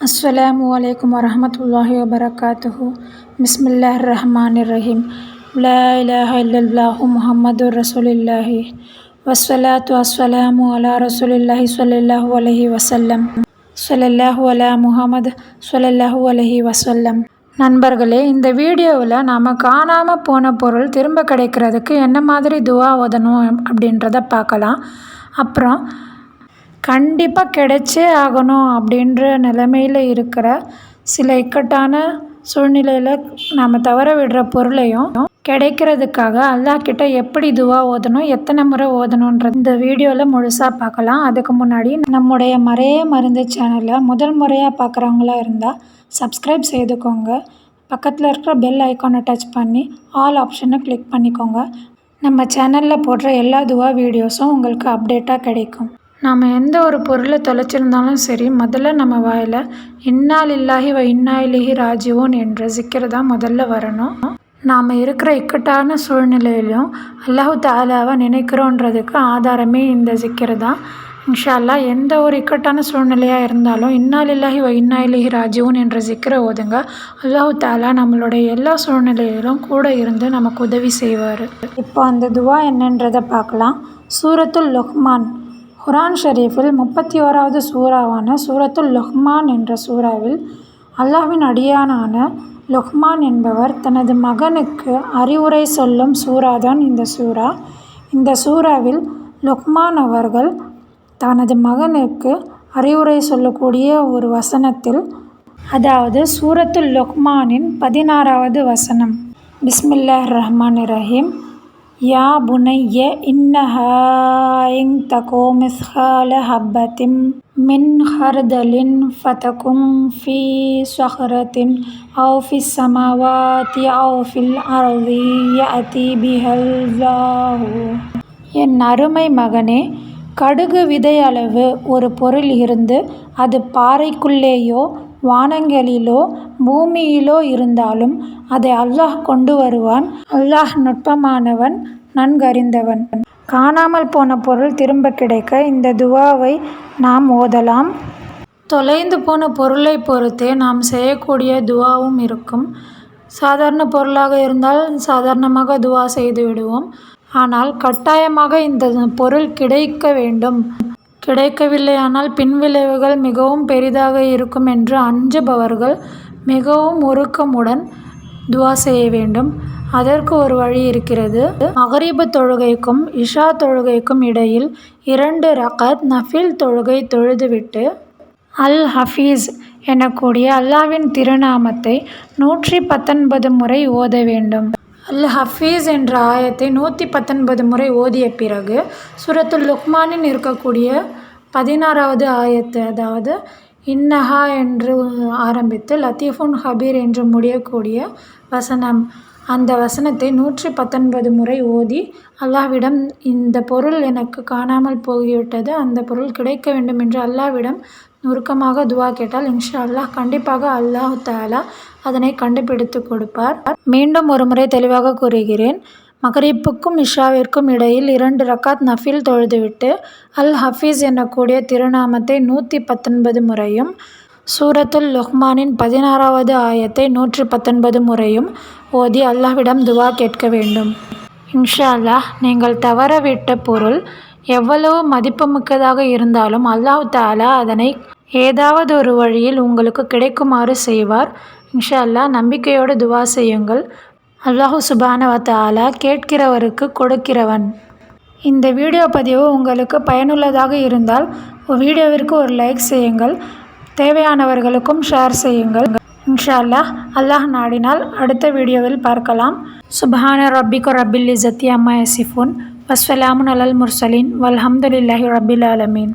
அஸ்லாம் வலைக்கம் வரமத்துல்லாஹி வபரகாத்துஹு பிஸ்மில்லா ரஹ்மான் ரஹீம் இல்லாஹு முஹம்மது ரசூலில்லாஹி வஸ்வலாத்து அஸ்வலாமு அலா ரசூலில்லாஹி சொல்லல்லாஹு அலஹி வசல்லம் சொல்லல்லாஹு அலா முஹமது சொல்லல்லாஹு அலஹி வசல்லம் நண்பர்களே இந்த வீடியோவில் நாம் காணாமல் போன பொருள் திரும்ப கிடைக்கிறதுக்கு என்ன மாதிரி துவா உதணும் அப்படின்றத பார்க்கலாம். அப்புறம் கண்டிப்பாக கிடைச்சே ஆகணும் அப்படின்ற நிலமையில் இருக்கிற சில இக்கட்டான சூழ்நிலையில் நாம் தவற விடுற பொருளையும் கிடைக்கிறதுக்காக அல்லாஹ் கிட்ட எப்படி துவா ஓதணும் எத்தனை முறை ஓதணுன்ற இந்த வீடியோவில் முழுசாக பார்க்கலாம். அதுக்கு முன்னாடி நம்முடைய மறைய மருந்து சேனலை முதல் முறையாக பார்க்குறவங்களா இருந்தால் சப்ஸ்கிரைப் செய்துக்கோங்க. பக்கத்தில் இருக்கிற பெல் ஐக்கானை டச் பண்ணி ஆல் ஆப்ஷனை கிளிக் பண்ணிக்கோங்க. நம்ம சேனலில் போடுற எல்லா துவா வீடியோஸும் உங்களுக்கு அப்டேட்டாக கிடைக்கும். நாம் எந்த ஒரு பொருளை தொலைச்சிருந்தாலும் சரி முதல்ல நம்ம வாயில் இன்னால் இல்லாஹி வ இன்னா இலிஹி ராஜிவோன் என்ற சிக்கர் தான் முதல்ல வரணும். நாம் இருக்கிற இக்கட்டான சூழ்நிலையிலும் அல்லாஹு தாலாவை நினைக்கிறோன்றதுக்கு ஆதாரமே இந்த சிக்கர் தான் இன்ஷால்லா எந்த ஒரு இக்கட்டான சூழ்நிலையாக இருந்தாலும் இன்னால் இல்லாஹி வ இன்னா இலிஹி ராஜிவோன் என்ற சிக்கரை ஓதுங்க. அல்லாஹு தாலா நம்மளுடைய எல்லா சூழ்நிலையிலும் கூட இருந்து நமக்கு உதவி செய்வார். இப்போ அந்த துவா என்னன்றதை பார்க்கலாம். சூரத்துல் லொஹ்மான். குரான் ஷெரீஃபில் முப்பத்தி ஓராவது சூறாவான சூரத்துல் லொஹ்மான் என்ற சூறாவில் அல்லாஹ்வின் அடியானான லொஹ்மான் என்பவர் தனது மகனுக்கு அறிவுரை சொல்லும் சூறாதான் இந்த சூறா. இந்த சூறாவில் லொஹ்மான் அவர்கள் தனது மகனுக்கு அறிவுரை சொல்லக்கூடிய ஒரு வசனத்தில் அதாவது சூரத்துல் லொஹ்மானின் பதினாறாவது வசனம். பிஸ்மில்லா ரஹ்மான் ரஹீம். யா புனைய இன்னஹா தகோ மிஸ்ஹால ஹப்பத்திம் மின் ஹர்தலின் ஃபதகும் ஃபி ஸஹரத்தின் அவு ஃபிஸ் சமாவாத்தி அவு ஃபில் அர்தி யஅதி பிஹல்லாஹு என் அருமை மகனே கடுகு விதை அளவு ஒரு பொருள் இருந்து அது பாறைக்குள்ளேயோ வானங்களிலோ பூமியிலோ இருந்தாலும் அதை அல்லாஹ் கொண்டு வருவான் அல்லாஹ் நுட்பமானவன் நன்கறிந்தவன். காணாமல் போன பொருள் திரும்ப கிடைக்க இந்த துவாவை நாம் ஓதலாம். தொலைந்து போன பொருளை பொறுத்தே நாம் செய்யக்கூடிய துவாவும் இருக்கும். சாதாரண பொருளாக இருந்தால் சாதாரணமாக துவா செய்து விடுவோம். ஆனால் கட்டாயமாக இந்த பொருள் கிடைக்க வேண்டும். கிடைக்கவில்லையானால் பின்விளைவுகள் மிகவும் பெரிதாக இருக்கும் என்று அஞ்சுபவர்கள் மிகவும் உருக்கமுடன் துவா செய்ய வேண்டும். அதற்கு ஒரு வழி இருக்கிறது. மகரீபு தொழுகைக்கும் இஷா தொழுகைக்கும் இடையில் இரண்டு ரகத் நஃபில் தொழுகை தொழுதுவிட்டு அல் ஹஃபீஸ் எனக்கூடிய அல்லாவின் திருநாமத்தை நூற்றி பத்தொன்பது முறை ஓத வேண்டும். அல் ஹஃபீஸ் என்ற ஆயத்தை நூற்றி பத்தொன்பது முறை ஓதிய பிறகு சுரத்துல் லுக்மானின் இருக்கக்கூடிய பதினாறாவது ஆயத்து அதாவது இன்னஹா என்று ஆரம்பித்து லத்தீஃபுன் ஹபீர் என்று முடியக்கூடிய வசனம் அந்த வசனத்தை நூற்றி பத்தொன்பது முறை ஓதி அல்லாவிடம் இந்த பொருள் எனக்கு காணாமல் போய்விட்டது. அந்த பொருள் கிடைக்க வேண்டும் என்று அல்லாவிடம் நுருக்கமாக துவா கேட்டால் இன்ஷா அல்லாஹ் கண்டிப்பாக அல்லாஹு தாலா அதனை கண்டுபிடித்து கொடுப்பார். மீண்டும் ஒரு முறை தெளிவாக கூறுகிறேன். மகரிப்புக்கும் இஷாவிற்கும் இடையில் இரண்டு ரக்காத் நஃபில் தொழுதுவிட்டு அல் ஹஃபீஸ் எனக்கூடிய திருநாமத்தை நூற்றி பத்தொன்பது முறையும் சூரத்துல் லுஹ்மானின் பதினாறாவது ஆயத்தை நூற்றி பத்தொன்பது முறையும் ஓதி அல்லாஹ்விடம் துவா கேட்க வேண்டும். இன்ஷா அல்லாஹ் நீங்கள் தவறவிட்ட பொருள் எவ்வளவு மதிப்புமிக்கதாக இருந்தாலும் அல்லாஹ் தாலா அதனை ஏதாவது ஒரு வழியில் உங்களுக்கு கிடைக்குமாறு செய்வார். இன்ஷா அல்லாஹ் நம்பிக்கையோடு துவா செய்யுங்கள். அல்லாஹு சுபானவ தாலா கேட்கிறவருக்கு கொடுக்கிறவன். இந்த வீடியோ பதிவு உங்களுக்கு பயனுள்ளதாக இருந்தால் வீடியோவிற்கு ஒரு லைக் செய்யுங்கள். தேவையானவர்களுக்கும் ஷேர் செய்யுங்கள். இன்ஷா அல்லாஹ் அல்லாஹ் நாடினால் அடுத்த வீடியோவில் பார்க்கலாம். சுபஹான ரப்பிக்கு ரபில் இசத்தி அம்மா யசிஃபுன். வஸ்வலாமுன் அலல் முர்சலின். வல்ஹம்துலில்லாஹி ரபில் ஆலமீன்.